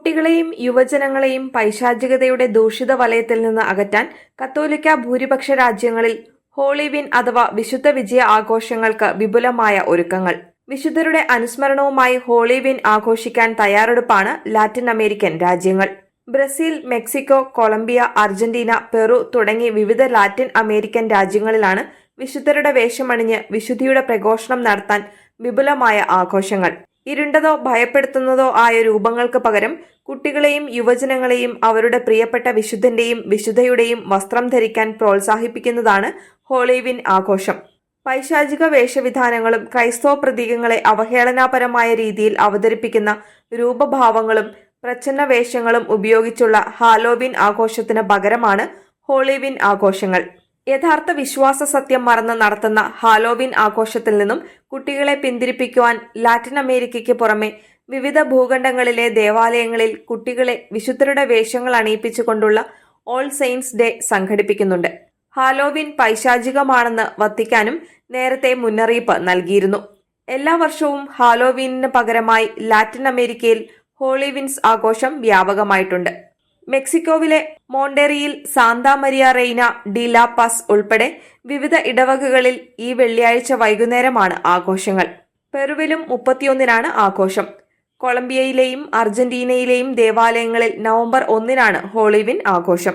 കുട്ടികളെയും യുവജനങ്ങളെയും പൈശാചികതയുടെ ദൂഷിത വലയത്തിൽ നിന്ന് അകറ്റാൻ കത്തോലിക്ക ഭൂരിപക്ഷ രാജ്യങ്ങളിൽ ഹോളിവിൻ അഥവാ വിശുദ്ധ വിജയ ആഘോഷങ്ങൾക്ക് വിപുലമായ ഒരുക്കങ്ങൾ. വിശുദ്ധരുടെ അനുസ്മരണവുമായി ഹോളിവിൻ ആഘോഷിക്കാൻ തയ്യാറെടുപ്പാണ് ലാറ്റിൻ അമേരിക്കൻ രാജ്യങ്ങൾ. Brazil Mexico Colombia Argentina Peru തുടങ്ങി വിവിധ ലാറ്റിൻ അമേരിക്കൻ രാജ്യങ്ങളിലാണ് വിശുദ്ധരുടെ വേഷമണിഞ്ഞ് വിശുദ്ധിയുടെ പ്രഘോഷണം നടത്താൻ വിപുലമായ ആഘോഷങ്ങൾ. ഇരുണ്ടതോ ഭയപ്പെടുത്തുന്നതോ ആയ രൂപങ്ങൾക്ക് പകരം കുട്ടികളെയും യുവജനങ്ങളെയും അവരുടെ പ്രിയപ്പെട്ട വിശുദ്ധന്റെയും വിശുദ്ധയുടെയും വസ്ത്രം ധരിക്കാൻ പ്രോത്സാഹിപ്പിക്കുന്നതാണ് ഹോളിവിൻ ആഘോഷം. പൈശാചിക വേഷവിധാനങ്ങളും ക്രൈസ്തവ പ്രതീകങ്ങളെ അവഹേളനാപരമായ രീതിയിൽ അവതരിപ്പിക്കുന്ന രൂപഭാവങ്ങളും പ്രച്ഛന്ന വേഷങ്ങളും ഉപയോഗിച്ചുള്ള ഹാലോവിൻ ആഘോഷത്തിന് പകരമാണ് ഹോളിവിൻ ആഘോഷങ്ങൾ. യഥാർത്ഥ വിശ്വാസ സത്യം മറന്ന് നടത്തുന്ന ഹാലോവിൻ ആഘോഷത്തിൽ നിന്നും കുട്ടികളെ പിന്തിരിപ്പിക്കുവാൻ ലാറ്റിൻ അമേരിക്കയ്ക്ക് പുറമെ വിവിധ ഭൂഖണ്ഡങ്ങളിലെ ദേവാലയങ്ങളിൽ കുട്ടികളെ വിശുദ്ധരുടെ വേഷങ്ങൾ അണിയിപ്പിച്ചുകൊണ്ടുള്ള ഓൾ സെയിൻസ് ഡേ സംഘടിപ്പിക്കുന്നുണ്ട്. ഹാലോവിൻ പൈശാചികമാണെന്ന് വത്തിക്കാനും നേരത്തെ മുന്നറിയിപ്പ് നൽകിയിരുന്നു. എല്ലാ വർഷവും ഹാലോവീനിന് പകരമായി ലാറ്റിൻ അമേരിക്കയിൽ ഹോളിവിൻസ് ആഘോഷം വ്യാപകമായിട്ടുണ്ട്. മെക്സിക്കോവിലെ മോണ്ടേറിയിൽ Santa Maria Reina de la Paz ഉൾപ്പെടെ വിവിധ ഇടവകകളിൽ ഈ വെള്ളിയാഴ്ച വൈകുന്നേരമാണ് ആഘോഷങ്ങൾ. പെറുവിലും മുപ്പത്തിയൊന്നിനാണ് ആഘോഷം. കൊളംബിയയിലെയും അർജന്റീനയിലെയും ദേവാലയങ്ങളിൽ നവംബർ ഒന്നിനാണ് ഹോളിവിൻ ആഘോഷം.